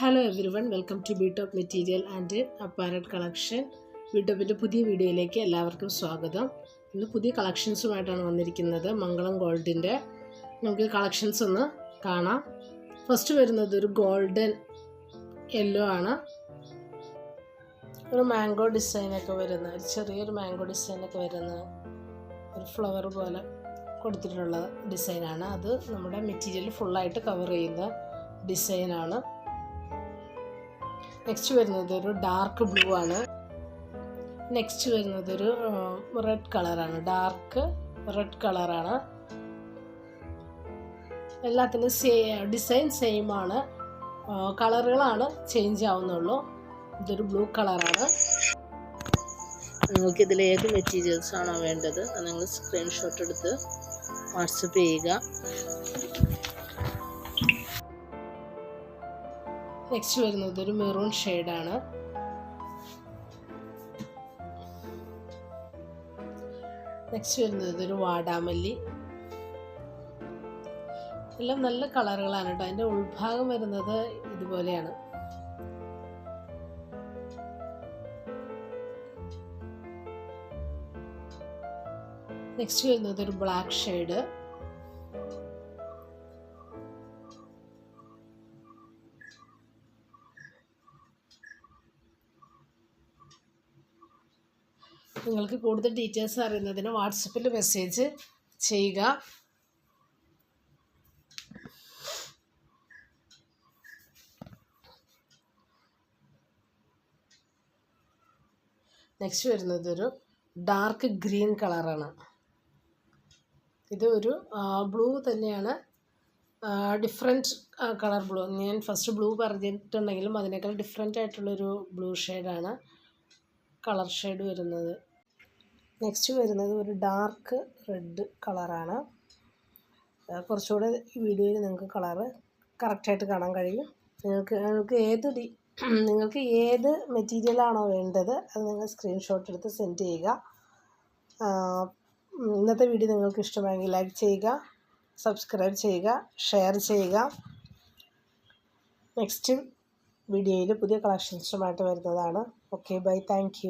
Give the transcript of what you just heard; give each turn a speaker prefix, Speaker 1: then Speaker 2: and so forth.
Speaker 1: Hello everyone welcome to Beetop material and apparel collection ബീടോപ്പിന്റെ പുതിയ വീഡിയോയിലേക്ക് എല്ലാവർക്കും സ്വാഗതം. ഇന്ന് പുതിയ കളക്ഷൻസുമായിട്ടാണ് വന്നിരിക്കുന്നത് മംഗളം ഗോൾഡിന്റെ നമുക്ക് കളക്ഷൻസ് ഒന്ന് കാണാം. ഫസ്റ്റ് വരുന്നത് ഒരു ഗോൾഡൻ യെല്ലോ ആണ്. ഒരു മാംഗോ ഡിസൈനൊക്കെ വരുന്ന ഒരു ചെറിയൊരു മാംഗോ ഡിസൈനൊക്കെ വരുന്ന ഒരു ഫ്ലവർ പോലെ കൊടുത്തിട്ടുള്ള ഡിസൈനാണ് അത് നമ്മുടെ മെറ്റീരിയൽ ഫുള്ളായിട്ട് കവർ ചെയ്യുന്ന ഡിസൈനാണ് നെക്സ്റ്റ് വരുന്നത് ഒരു ഡാർക്ക് ബ്ലൂ ആണ്. നെക്സ്റ്റ് വരുന്നത് ഒരു റെഡ് കളറാണ് ഡാർക്ക് റെഡ് കളറാണ് എല്ലാത്തിനും സേ ഡിസൈൻ സെയിം ആണ്. കളറുകളാണ് ചേഞ്ച് ആവുന്നുള്ളൂ. ഇതൊരു ബ്ലൂ കളറാണ് നിങ്ങൾക്ക് ഇതിൽ ഏത് മെറ്റീരിയൽസ് ആണോ വേണ്ടത് അത് നിങ്ങൾ സ്ക്രീൻഷോട്ട് എടുത്ത് വാട്സപ്പ് ചെയ്യുക. നെക്സ്റ്റ് വരുന്നത് ഒരു മെറൂൺ ഷെയ്ഡാണ് നെക്സ്റ്റ് വരുന്നത് ഒരു വാടാമല്ലി. എല്ലാം നല്ല കളറുകളാണ് കേട്ടോ. അതിന്റെ ഉൾഭാഗം വരുന്നത് ഇതുപോലെയാണ്. നെക്സ്റ്റ് വരുന്നത് ഒരു ബ്ലാക്ക് ഷെയ്ഡ് നിങ്ങൾക്ക് കൂടുതൽ ഡീറ്റെയിൽസ് അറിയുന്നതിന് വാട്സപ്പിൽ മെസ്സേജ് ചെയ്യുക. നെക്സ്റ്റ് വരുന്നത് ഒരു ഡാർക്ക് ഗ്രീൻ കളറാണ് ഇത് ഒരു ബ്ലൂ തന്നെയാണ്. ഡിഫറെന്റ് കളർ ബ്ലൂ ഞാൻ ഫസ്റ്റ് ബ്ലൂ പറഞ്ഞിട്ടുണ്ടെങ്കിലും അതിനേക്കാൾ ഡിഫറെന്റ് ആയിട്ടുള്ളൊരു ബ്ലൂ ഷെയ്ഡാണ് കളർ ഷെയ്ഡ് വരുന്നത്. നെക്സ്റ്റ് വരുന്നത് ഒരു ഡാർക്ക് റെഡ് കളറാണ്. കുറച്ചുകൂടെ ഈ വീഡിയോയിൽ നിങ്ങൾക്ക് കളറ് കറക്റ്റായിട്ട് കാണാൻ കഴിയും. നിങ്ങൾക്ക് നിങ്ങൾക്ക് ഏത് നിങ്ങൾക്ക് ഏത് മെറ്റീരിയലാണോ വേണ്ടത് അത് നിങ്ങൾ സ്ക്രീൻഷോട്ട് എടുത്ത് സെൻഡ് ചെയ്യുക. ഇന്നത്തെ വീഡിയോ നിങ്ങൾക്ക് ഇഷ്ടമായെങ്കിൽ ലൈക്ക് ചെയ്യുക സബ്സ്ക്രൈബ് ചെയ്യുക ഷെയർ ചെയ്യുക. നെക്സ്റ്റ് വീഡിയോയിൽ പുതിയ കളക്ഷൻസുമായിട്ട് വരുന്നതാണ്. Okay bye thank